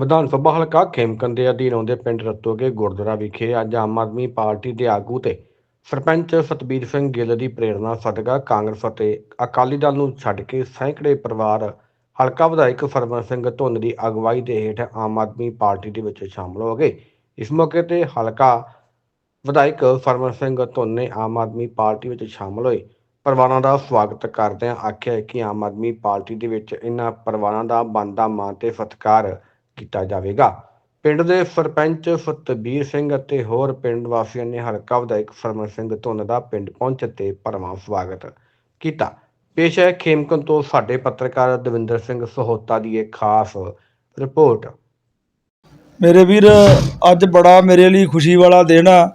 ਵਿਧਾਨ ਸਭਾ ਹਲਕਾ ਖੇਮਕਰਨ ਦੇ ਅਧੀਨ ਆਉਂਦੇ ਪਿੰਡ ਰਤੋਗੇ ਗੁਰਦੁਆਰਾ ਵਿਖੇ ਅੱਜ ਆਮ ਆਦਮੀ ਪਾਰਟੀ ਦੇ ਆਗੂ ਤੇ ਸਰਪੰਚ ਸਤਬੀਰ ਸਿੰਘ ਗਿੱਲ ਦੀ ਪ੍ਰੇਰਣਾ ਸਦਕਾ ਕਾਂਗਰਸ ਅਤੇ ਅਕਾਲੀ ਦਲ ਨੂੰ ਛੱਡ ਕੇ ਸੈਂਕੜੇ ਪਰਿਵਾਰ, ਹਲਕਾ ਵਿਧਾਇਕ ਫਰਮਨ ਸਿੰਘ ਧੁੰਨ ਦੀ ਅਗਵਾਈ ਦੇ ਹੇਠ ਆਮ ਆਦਮੀ ਪਾਰਟੀ ਦੇ ਵਿੱਚ ਸ਼ਾਮਲ ਹੋ ਗਏ। ਇਸ ਮੌਕੇ ਤੇ ਹਲਕਾ ਵਿਧਾਇਕ ਫਰਮਨ ਸਿੰਘ ਧੁੰਨ ਨੇ ਆਮ ਆਦਮੀ ਪਾਰਟੀ ਵਿੱਚ ਸ਼ਾਮਲ ਹੋਏ। ਪਰਿਵਾਰਾਂ ਦਾ ਸਵਾਗਤ ਕਰਦਿਆਂ ਆਖਿਆ ਕਿ ਆਮ ਆਦਮੀ ਪਾਰਟੀ ਦੇ ਵਿੱਚ ਇਹਨਾਂ ਪਰਿਵਾਰਾਂ ਦਾ ਬਣਦਾ ਮਾਨ ਤੇ ਸਤਿਕਾਰ ਕੀਤਾ ਜਾਵੇਗਾ। ਪਿੰਡ ਦੇ ਸਰਪੰਚ ਸਤਬੀਰ ਸਿੰਘ ਅਤੇ ਹੋਰ ਪਿੰਡ ਵਾਸੀਆਂ ਨੇ ਹਲਕਾ ਵਿਧਾਇਕ ਫਰਮਨ ਸਿੰਘ ਧੁੰਨ ਦਾ ਪਿੰਡ ਪਹੁੰਚ ਤੇ ਭਰਵਾਂ ਸਵਾਗਤ ਕੀਤਾ। ਪੇਸ਼ ਹੈ ਖੇਮਕਨ ਤੋਂ ਸਾਡੇ ਪੱਤਰਕਾਰ ਦਵਿੰਦਰ ਸਿੰਘ ਸਹੋਤਾ ਦੀ ਇੱਕ ਖਾਸ ਰਿਪੋਰਟ। ਮੇਰੇ ਵੀਰ, ਅੱਜ ਬੜਾ ਮੇਰੇ ਲਈ ਖੁਸ਼ੀ ਵਾਲਾ ਦਿਨ ਆ।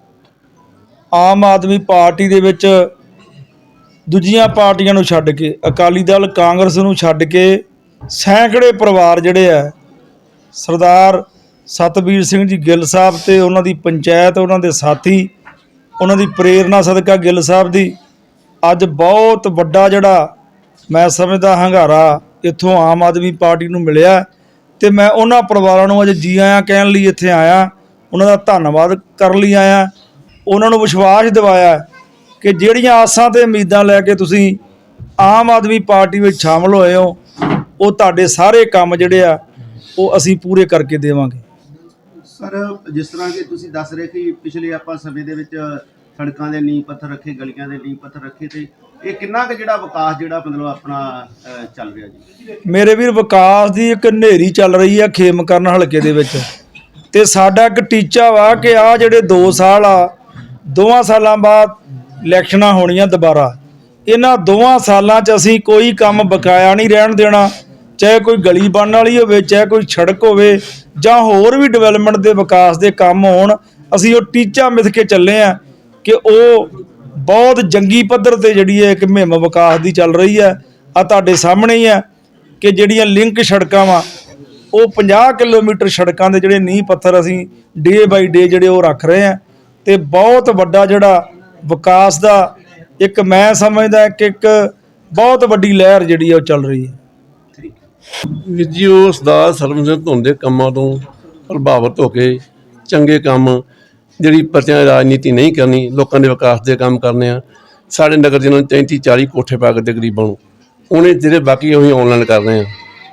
ਆਮ ਆਦਮੀ ਪਾਰਟੀ ਦੇ ਵਿੱਚ ਦੂਜੀਆਂ ਪਾਰਟੀਆਂ ਨੂੰ ਛੱਡ ਕੇ, ਅਕਾਲੀ ਦਲ ਕਾਂਗਰਸ ਨੂੰ ਛੱਡ ਕੇ ਸੈਂਕੜੇ ਪਰਿਵਾਰ ਜਿਹੜੇ ਆ ਸਰਦਾਰ ਸਤਬੀਰ ਸਿੰਘ ਜੀ ਗਿੱਲ ਸਾਹਿਬ ਤੇ ਉਹਨਾਂ ਦੀ ਪੰਚਾਇਤ, ਉਹਨਾਂ ਦੇ ਸਾਥੀ, ਉਹਨਾਂ ਦੀ ਪ੍ਰੇਰਣਾ ਸਦਕਾ ਗਿੱਲ ਸਾਹਿਬ ਦੀ ਅੱਜ ਬਹੁਤ ਵੱਡਾ ਜਿਹੜਾ ਮੈਂ ਸਮਝਦਾ ਹੰਗਾਰਾ ਇੱਥੋਂ ਆਮ ਆਦਮੀ ਪਾਰਟੀ ਨੂੰ ਮਿਲਿਆ ਤੇ ਮੈਂ ਉਹਨਾਂ ਪਰਿਵਾਰਾਂ ਨੂੰ ਅੱਜ ਜੀ ਆਇਆਂ ਕਹਿਣ ਲਈ ਇੱਥੇ ਆਇਆ, ਉਹਨਾਂ ਦਾ ਧੰਨਵਾਦ ਕਰਨ ਲਈ ਆਇਆ, ਉਹਨਾਂ ਨੂੰ ਵਿਸ਼ਵਾਸ ਦਿਵਾਇਆ ਕਿ ਜਿਹੜੀਆਂ ਆਸਾਂ ਤੇ ਉਮੀਦਾਂ ਲੈ ਕੇ ਤੁਸੀਂ ਆਮ ਆਦਮੀ ਪਾਰਟੀ ਵਿੱਚ ਸ਼ਾਮਲ ਹੋਏ ਹੋ, ਉਹ ਤੁਹਾਡੇ ਸਾਰੇ ਕੰਮ ਜਿਹੜੇ ਆ ਉਹ ਅਸੀਂ ਪੂਰੇ ਕਰਕੇ ਦੇਵਾਂਗੇ। ਸਰ ਜਿਸ ਤਰ੍ਹਾਂ ਕਿ ਤੁਸੀਂ ਦੱਸ ਰਹੇ ਕਿ ਪਿਛਲੇ ਆਪਾਂ ਸਮੇਂ ਦੇ ਵਿੱਚ ਸੜਕਾਂ ਦੇ ਨੀਂਹ ਪੱਥਰ ਰੱਖੇ ਗਲੀਆਂ ਦੇ ਨੀਂਹ ਪੱਥਰ ਰੱਖੇ ਤੇ ਇਹ ਕਿੰਨਾ ਕੁ ਜਿਹੜਾ ਵਿਕਾਸ ਜਿਹੜਾ ਮਤਲਬ ਆਪਣਾ ਚੱਲ ਰਿਹਾ ਜੀ? ਮੇਰੇ ਵੀਰ ਵਿਕਾਸ ਦੀ ਇੱਕ ਹਨੇਰੀ ਚੱਲ ਰਹੀ ਆ ਖੇਮਕਰਨ ਹਲਕੇ ਦੇ ਵਿੱਚ। ਤੇ ਸਾਡਾ ਇੱਕ ਟੀਚਾ ਵਾ ਕਿ ਆ ਜਿਹੜੇ 2 ਸਾਲ ਆ ਦੋਵਾਂ ਸਾਲਾਂ ਬਾਅਦ ਇਲੈਕਸ਼ਨਾਂ ਹੋਣੀਆਂ ਦੁਬਾਰਾ। ਇਹਨਾਂ ਦੋਵਾਂ ਸਾਲਾਂ 'ਚ ਅਸੀਂ ਕੋਈ ਕੰਮ ਬਕਾਇਆ ਨਹੀਂ ਰਹਿਣ ਦੇਣਾ। ਚਾਹੇ ਕੋਈ ਗਲੀ ਬਣਨ ਵਾਲੀ ਹੋਵੇ, ਚਾਹੇ ਕੋਈ ਸੜਕ ਹੋਵੇ, ਜਾਂ ਹੋਰ ਵੀ ਡਿਵੈਲਪਮੈਂਟ ਦੇ ਵਿਕਾਸ ਦੇ ਕੰਮ ਹੋਣ, ਅਸੀਂ ਉਹ ਟੀਚਾ ਮਿਥ ਕੇ ਚੱਲੇ ਆ ਕਿ ਉਹ ਬਹੁਤ ਜੰਗੀ ਪੱਧਰ ਤੇ ਜਿਹੜੀ ਹੈ ਇੱਕ ਮਹਿਮ ਵਿਕਾਸ ਦੀ ਚੱਲ ਰਹੀ ਹੈ। ਆ ਤੁਹਾਡੇ ਸਾਹਮਣੇ ਹੀ ਹੈ ਕਿ ਜਿਹੜੀਆਂ ਲਿੰਕ ਸੜਕਾਂ ਵਾ, ਉਹ 50 ਕਿਲੋਮੀਟਰ ਸੜਕਾਂ ਦੇ ਜਿਹੜੇ ਨੀਂਹ ਪੱਥਰ ਅਸੀਂ ਡੇ ਬਾਈ ਡੇ ਜਿਹੜੇ ਉਹ ਰੱਖ ਰਹੇ ਆ ਤੇ ਬਹੁਤ ਵੱਡਾ ਜਿਹੜਾ ਵਿਕਾਸ ਦਾ ਇੱਕ ਮੈਂ ਸਮਝਦਾ ਕਿ ਇੱਕ ਬਹੁਤ ਵੱਡੀ ਲਹਿਰ ਜਿਹੜੀ ਆ ਉਹ ਚੱਲ ਰਹੀ ਹੈ। ਵੀਰ ਜੀ ਉਹ ਸਰਦਾਰ ਸਰਬਜੀਤ ਸਿੰਘ ਕੰਮਾਂ ਤੋਂ ਪ੍ਰਭਾਵਿਤ ਹੋ ਕੇ ਚੰਗੇ ਕੰਮ ਜਿਹੜੀ ਪਰਚਿਆਂ ਦੀ ਰਾਜਨੀਤੀ ਨਹੀਂ ਕਰਨੀ, ਲੋਕਾਂ ਦੇ ਵਿਕਾਸ ਦੇ ਕੰਮ ਕਰਨੇ ਆ। ਸਾਡੇ ਨਗਰ ਜਿਹਨਾਂ ਨੂੰ 33 40 ਕੋਠੇ ਪਾ ਕੇ ਦੇ ਗਰੀਬਾਂ ਨੂੰ। ਉਹਨੇ ਜਿਹੜੇ ਬਾਕੀ ਉਹੀ ਆਨਲਾਈਨ ਕਰ ਰਹੇ ਆ।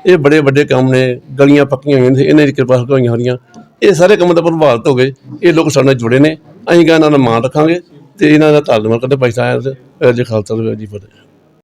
ਇਹ ਬੜੇ ਵੱਡੇ ਕੰਮ ਨੇ, ਗਲੀਆਂ ਪੱਕੀਆਂ ਹੋਈਆਂ ਨੇ ਇਹਨਾਂ ਦੀ ਕਿਰਪਾ ਹੋਈਆਂ ਹੋਈਆਂ। ਇਹ ਸਾਰੇ ਕੰਮ ਦਾ ਪ੍ਰਭਾਵਿਤ ਹੋ ਗਏ। ਇਹ ਲੋਕ ਸਾਡੇ ਨਾਲ ਜੁੜੇ ਨੇ। ਅਸੀਂ ਕਹਾਂ ਇਹਨਾਂ ਦਾ ਮਾਣ ਰੱਖਾਂਗੇ ਤੇ ਇਹਨਾਂ ਦਾ ਧੰਨਵਾਦ ਕਰਦੇ ਭਾਈ ਸਾਹਿਬ ਦੇ ਖਾਲਸਾ ਜੀ ਫਤਿਹ।